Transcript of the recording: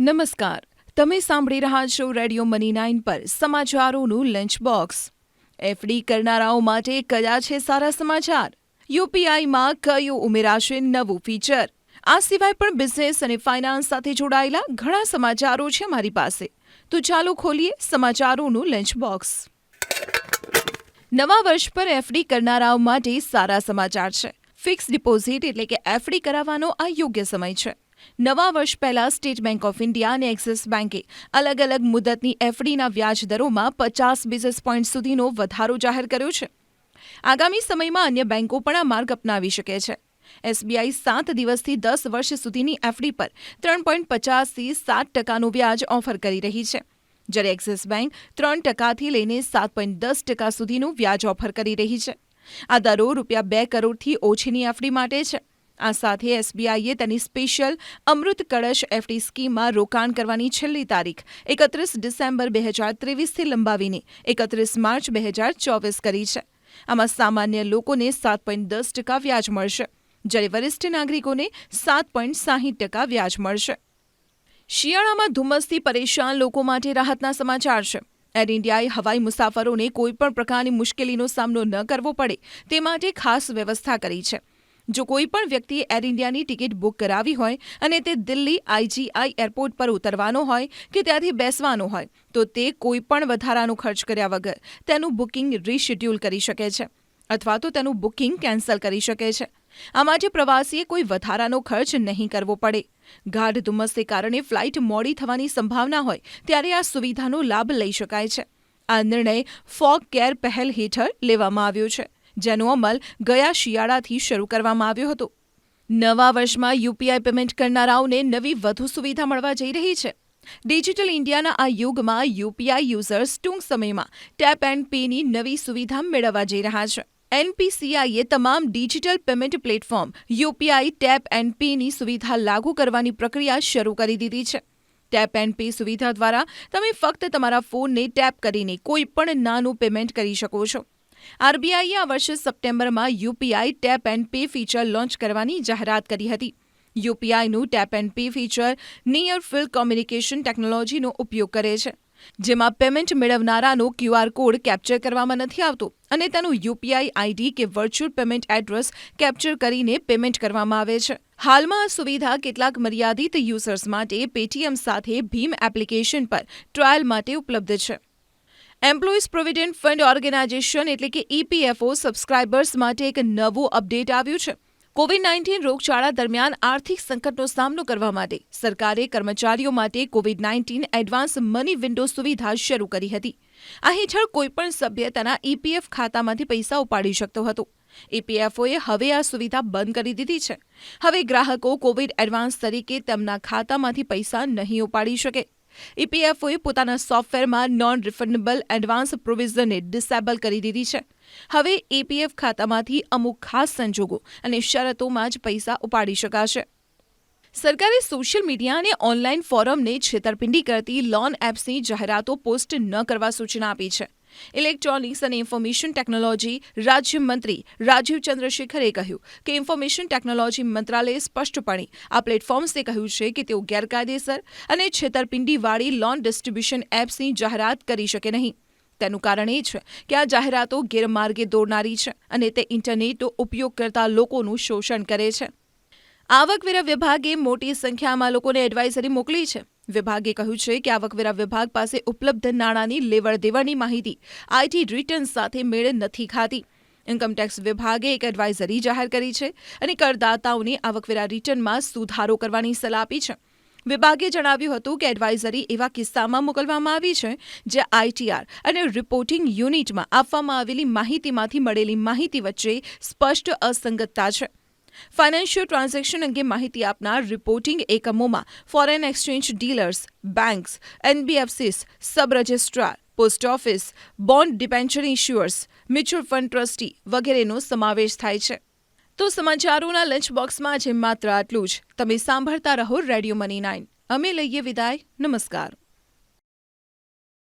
નમસ્કાર. તમે સાંભળી રહ્યા છો રેડિયો મની નાઇન પર સમાચારોનું લંચ બોક્સ એફડી કરનારાઓ માટે કયા છે સારા સમાચાર? યુપીઆઈમાં કયું ઉમેરાશે નવું ફીચર આ સિવાય પણ બિઝનેસ અને ફાઇનાન્સ સાથે જોડાયેલા ઘણા સમાચારો છે મારી પાસે. તો ચાલો ખોલીએ સમાચારોનું લંચ બોક્સ નવા વર્ષ પર એફડી કરનારાઓ માટે સારા સમાચાર છે. ફિક્સ ડિપોઝિટ એટલે કે એફડી કરાવવાનો આ યોગ્ય સમય છે. નવા વર્ષ પહેલા સ્ટેટ બેંક ઓફ ઇન્ડિયા અને એક્સિસ બેંકે અલગ અલગ મુદતની એફડીના વ્યાજ દરોમાં પચાસ બેસિસ પોઈન્ટ સુધીનો વધારો જાહેર કર્યો છે. આગામી સમયમાં અન્ય બેંકો પણ આ માર્ગ અપનાવી શકે છે. એસબીઆઈ સાત દિવસથી દસ વર્ષ સુધીની એફડી પર ત્રણ પોઈન્ટ પચાસથી સાત ટકાનું વ્યાજ ઓફર કરી રહી છે. જ્યારે એક્સિસ બેંક ત્રણ ટકાથી લઈને સાત પોઈન્ટ દસ ટકા સુધીનું વ્યાજ ઓફર કરી રહી છે. આ દરો રૂપિયા બે કરોડથી ઓછીની એફડી માટે છે. આ સાથે એસબીઆઈએ તેની સ્પેશિયલ અમૃત કળશ એફડી સ્કીમમાં રોકાણ કરવાની છેલ્લી તારીખ, એકત્રીસ ડિસેમ્બર બે હજાર ત્રેવીસથી લંબાવીને એકત્રીસ માર્ચ બે હજાર ચોવીસ કરી છે. આમાં સામાન્ય લોકોને સાત પોઈન્ટ દસ ટકા વ્યાજ મળશે. જ્યારે વરિષ્ઠ નાગરિકોને સાત પોઈન્ટ સાહીઠ ટકા વ્યાજ મળશે. શિયાળામાં ધુમ્મસથી પરેશાન લોકો માટે રાહતના સમાચાર છે. એર ઇન્ડિયાએ હવાઈ મુસાફરોને કોઈપણ પ્રકારની મુશ્કેલીનો સામનો ન કરવો પડે તે માટે ખાસ વ્યવસ્થા કરી છે. જો કોઈ પણ વ્યક્તિએ એર ઇન્ડિયાની ટિકિટ બુક કરાવી હોય અને તે દિલ્હી આઈજીઆઈ એરપોર્ટ પર ઉતરવાનો હોય કે ત્યાંથી બેસવાનો હોય, તો તે કોઈ પણ વધારાનો ખર્ચ કર્યા વગર તેનું બુકિંગ રીશેડ્યુલ કરી શકે છે અથવા તો તેનું બુકિંગ કેન્સલ કરી શકે છે. આ માટે પ્રવાસીએ કોઈ વધારાનો ખર્ચ નહીં કરવો પડે. ગાઢ ધુમ્મસને કારણે ફ્લાઇટ મોડી થવાની સંભાવના હોય ત્યારે આ સુવિધાનો લાભ લઈ શકાય છે. આ નિર્ણય ફોગ કેર પહેલ હેઠળ લેવામાં આવ્યો છે. જેનો અમલ ગયા શિયાળાથી શરૂ કરવામાં આવ્યો હતો. નવા વર્ષમાં યુપીઆઈ પેમેન્ટ કરનારાઓને નવી વધુ સુવિધા મળવા જઈ રહી છે. ડિજિટલ ઇન્ડિયાના આ યુગમાં યુપીઆઈ યુઝર્સ ટૂંક સમયમાં ટેપ એન્ડ પેની નવી સુવિધા મેળવવા જઈ રહ્યા છે. એનપીસીઆઈએ તમામ digital payment platform UPI tap and penny સુવિધા લાગુ કરવાની પ્રક્રિયા શરૂ કરી દીધી છે. ટેપ એન્ડ પે સુવિધા દ્વારા તમે ફક્ત તમારા ફોનને ટેપ કરીને કોઈ પણ નાનું પેમેન્ટ કરી શકો છો. આરબીઆઈએ આ વર્ષે સપ્ટેમ્બરમાં UPI tap and pay feature launch કરવાની જાહેરાત કરી હતી. યુપીઆઈનું tap and pay feature near field communication ટેકનોલોજીનો ઉપયોગ કરે છે, જેમાં પેમેન્ટ મેળવનારાનો ક્યુઆર કોડ કેપ્ચર કરવામાં નથી આવતો અને તેનું યુપીઆઈ આઈડી કે વર્ચ્યુઅલ પેમેન્ટ એડ્રેસ કેપ્ચર કરીને પેમેન્ટ કરવામાં આવે છે. હાલમાં આ સુવિધા કેટલાક મર્યાદિત યુઝર્સ માટે પેટીએમ સાથે ભીમ એપ્લિકેશન પર ટ્રાયલ માટે ઉપલબ્ધ છે. એમ્પ્લોઈઝ પ્રોવિડન્ટ ફંડ ઓર્ગેનાઇઝેશન એટલે કે ઈપીએફઓ સબસ્ક્રાઇબર્સ માટે એક નવું અપડેટ આવ્યું છે. કોવિડ નાઇન્ટીન રોગચાળા દરમિયાન આર્થિક સંકટનો સામનો કરવા માટે સરકારે કર્મચારીઓ માટે Covid nineteen advance money window સુવિધા શરૂ કરી હતી. આ હેઠળ કોઈપણ સભ્ય તેના ઈપીએફ ખાતામાંથી પૈસા ઉપાડી શકતો હતો. ઈપીએફઓએ હવે આ સુવિધા બંધ કરી દીધી છે. હવે ગ્રાહકો કોવિડ એડવાન્સ તરીકે તેમના ખાતામાંથી પૈસા નહીં ઉપાડી શકે. ઈપીએફઓએ પોતાના સોફ્ટવેરમાં નોન રિફંડેબલ એડવાન્સ પ્રોવિઝનને ડિસેબલ કરી દીધી છે. હવે ઈપીએફ ખાતામાંથી અમુક ખાસ સંજોગો અને શરતોમાં જ પૈસા ઉપાડી શકાશે. સરકારે સોશિયલ મીડિયા અને ઓનલાઈન ફોરમને છેતરપિંડી કરતી લોન એપ્સની જાહેરાતો પોસ્ટ ન કરવા સૂચના આપી છે. ઇલેક્ટ્રોનિક્સ અને ઇન્ફોર્મેશન ટેકનોલોજી રાજ્યમંત્રી રાજીવ ચંદ્રશેખરે કહ્યું કે ઇન્ફોર્મેશન ટેકનોલોજી મંત્રાલયે સ્પષ્ટપણે આ પ્લેટફોર્મ્સને કહ્યું છે કે તેઓ ગેરકાયદેસર અને છેતરપિંડીવાળી લોન ડિસ્ટ્રીબ્યુશન એપ્સની જાહેરાત કરી શકે નહીં. તેનું કારણ એ છે કે આ જાહેરાતો ગેરમાર્ગે દોરનારી છે અને તે ઇન્ટરનેટનો ઉપયોગ કરતા લોકોનું શોષણ કરે છે. આવકવેરા વિભાગે મોટી સંખ્યામાં લોકોને એડવાઇઝરી મોકલી છે. વિભાગે કહ્યું છે કે આવકવેરા વિભાગ પાસે ઉપલબ્ધ નાણાંની લેવડ દેવડની માહિતી આઈટી રિટર્ન સાથે મેળ નથી ખાતી. ઇન્કમટેક્સ વિભાગે એક એડવાઇઝરી જાહેર કરી છે અને કરદાતાઓને આવકવેરા રિટર્નમાં સુધારો કરવાની સલાહ આપી છે. વિભાગે જણાવ્યું હતું કે એડવાઇઝરી એવા કિસ્સામાં મોકલવામાં આવી છે જે આઈટીઆર અને રિપોર્ટિંગ યુનિટમાં આપવામાં આવેલી માહિતીમાંથી મળેલી માહિતી વચ્ચે સ્પષ્ટ અસંગતતા છે. ફાઇનાન્શિયલ ટ્રાન્ઝેક્શન અંગે માહિતી આપનાર રિપોર્ટિંગ એકમોમાં foreign exchange dealers banks NBFCs sub registrar post office bond debenture issuers mutual fund trustee વગેરેનો સમાવેશ થાય છે. તો સમાચારોના લંચ બોક્સમાં આજે માત્ર આટલું જ. તમે સાંભળતા રહો રેડિયો મની નાઇન અમે લઈએ વિદાય. નમસ્કાર.